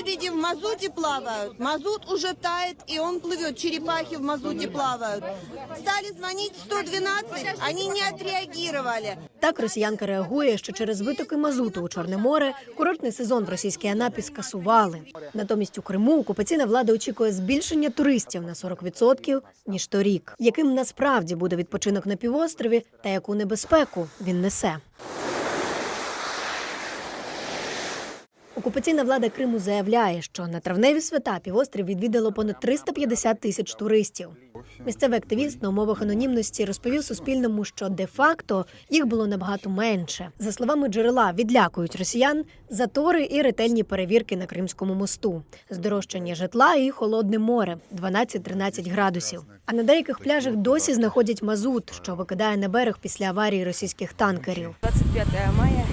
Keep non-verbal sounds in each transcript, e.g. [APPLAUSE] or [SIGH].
Лебеди в мазуте плавают. Мазут уже тает, и он плывет. Черепахи в мазуте плавают. Стали звонить в 112, они не отреагировали. Так росіянка реагує, що через витоки мазуту у Чорне море курортний сезон в російській Анапі скасували. Натомість у Криму окупаційна влада очікує збільшення туристів на 40% ніж торік. Яким насправді буде відпочинок на півострові та яку небезпеку він несе? Окупаційна влада Криму заявляє, що на травневі свята півострів відвідало понад 350 тисяч туристів. Місцевий активіст на умовах анонімності розповів Суспільному, що де-факто їх було набагато менше. За словами джерела, відлякують росіян затори і ретельні перевірки на Кримському мосту, здорожчання житла і холодне море 12-13 градусів. А на деяких пляжах досі знаходять мазут, що викидає на берег після аварії російських танкерів. 25 мая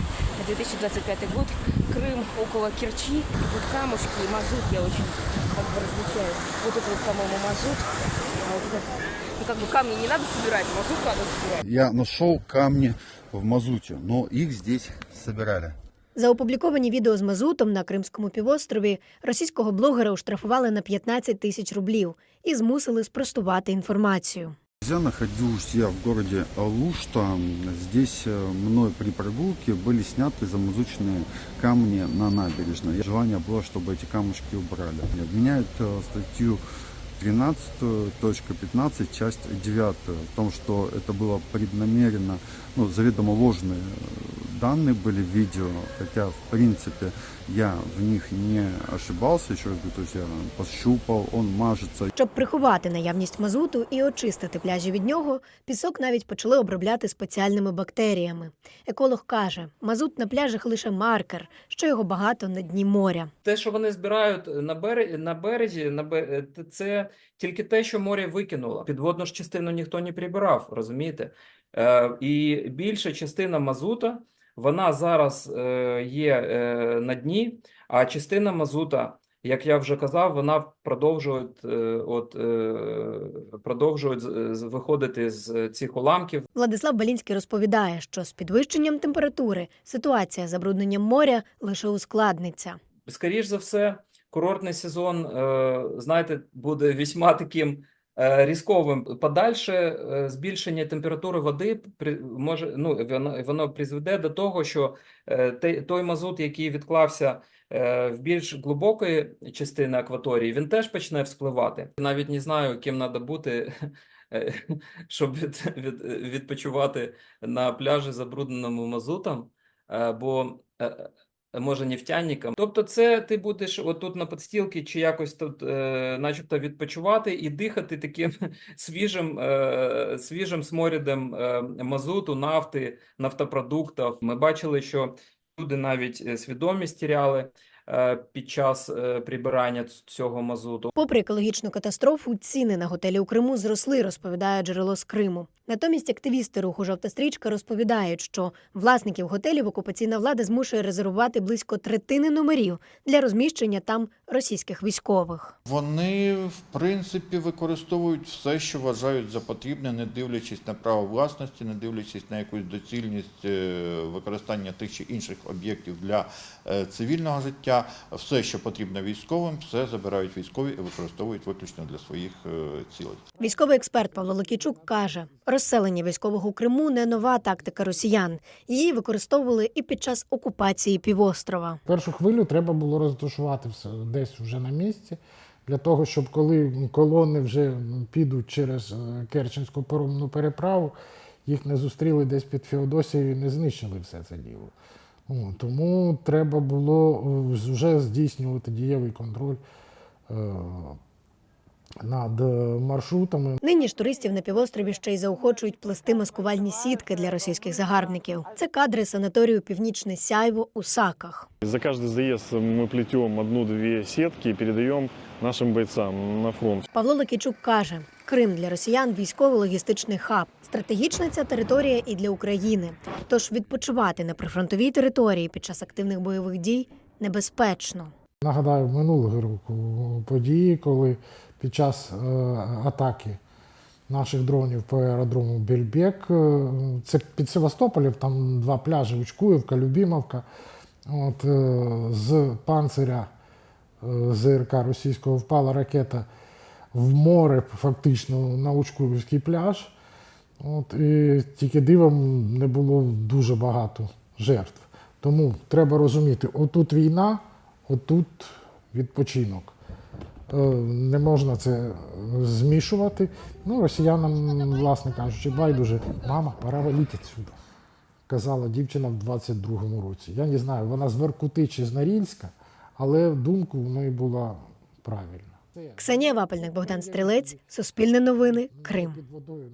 2025 год. Крым около Керчи. Тут камушки и мазут. Я очень как бы различаю. Вот это вот, по-моему, мазут. А вот это, ну, как бы камни не надо собирать, мазут надо собирать. Я нашел камни в мазуте, но их здесь собирали. За опубліковані відео з мазутом на Кримському півострові російського блогера оштрафували на 15 тисяч рублів і змусили спростувати інформацію. Я находился я в городе Алушта. Здесь э, мной при прогулке были сняты замазученные камни на набережной. Желание было, чтобы эти камушки убрали. Обменяют э, статью 13.15, часть 9, о том, что это было преднамеренно, ну, заведомо ложные э, данные были в видео, хотя, в принципе, я в них не ошибался, еще раз говорю, то есть я пощупал, он мажется, Щоб приховати наявність мазуту і очистити пляжі від нього, пісок навіть почали обробляти спеціальними бактеріями. Еколог каже, мазут на пляжах лише маркер, що його багато на дні моря. Те, що вони збирають на березі, на березі, на бе- е, це тільки те, що море викинуло. Підводну ж частину ніхто не прибирав, розумієте? Е, і більша частина мазута, вона зараз е, є е, на дні, а частина мазута, як я вже казав, вона продовжує, е, от, е, продовжують виходити з цих уламків. Владислав Балінський розповідає, що з підвищенням температури ситуація з забрудненням моря лише ускладниться. Скоріш за все, курортний сезон, е, знаєте, буде весьма таким е, різковим. Подальше е, збільшення температури води може, ну, воно, призведе до того, що той мазут, який відклався в більш глибокої частини акваторії, він теж почне вспливати. Навіть не знаю, ким треба бути. Щоб від, від, відпочивати на пляжі, забрудненому мазутом, бо може нефтяникам. Тобто, це ти будеш отут на підстілці чи якось тут, е, начебто, відпочивати і дихати таким [LAUGHS] свіжим, е, свіжим сморідом е, мазуту, нафти, нафтопродуктів. Ми бачили, що люди навіть е, свідомість тіряли під час е, прибирання цього мазуту. Попри екологічну катастрофу, ціни на готелі у Криму зросли, розповідає джерело з Криму. Натомість активісти руху «Жовта стрічка» розповідають, що власників готелів окупаційна влада змушує резервувати близько третини номерів для розміщення там російських військових. Вони, в принципі, використовують все, що вважають за потрібне, не дивлячись на право власності, не дивлячись на якусь доцільність е, використання тих чи інших об'єктів для е, цивільного життя. Все, що потрібно військовим, все забирають військові і використовують виключно для своїх е, цілей. Військовий експерт Павло Локійчук каже, розселення військових у Криму не нова тактика росіян. Її використовували і під час окупації півострова. Першу хвилю треба було розташувати все десь вже на місці, для того, щоб коли колони вже підуть через е, Керченську паромну переправу, їх не зустріли десь під Феодосією і не знищили все це діло. О, Тому треба було е, вже здійснювати дієвий контроль е, над е, маршрутами. Нині ж туристів на півострові ще й заохочують плести маскувальні сітки для російських загарбників. Це кадри санаторію Північне Сяйво у Саках. За каждый заезд мы плетем одну-две сетки и передаем нашим бойцам на фронт. Павло Лакічук каже: Крим для росіян військово-логістичний хаб. Стратегічна ця територія і для України. Тож відпочивати на прифронтовій території під час активних бойових дій небезпечно. Нагадаю, минулого року події, коли під час е, атаки наших дронів по аеродрому Бельбек, е, це під Севастополем, там два пляжі Учкуївка, Любімовка. От, е, з панциря ЗРК російського впала ракета в море, фактично на Учкурівський пляж. От, і тільки дивом не було дуже багато жертв. Тому треба розуміти, отут війна, отут відпочинок. Е, Не можна це змішувати. Ну, росіянам, власне кажучи, байдуже, мама, пора валити відсюди. Казала дівчина в 22-му році. Я не знаю, вона з Воркути чи з Норільська, але думка в неї була правильна. Ксенія Вапельник, Богдан Стрілець, Суспільне новини, Крим.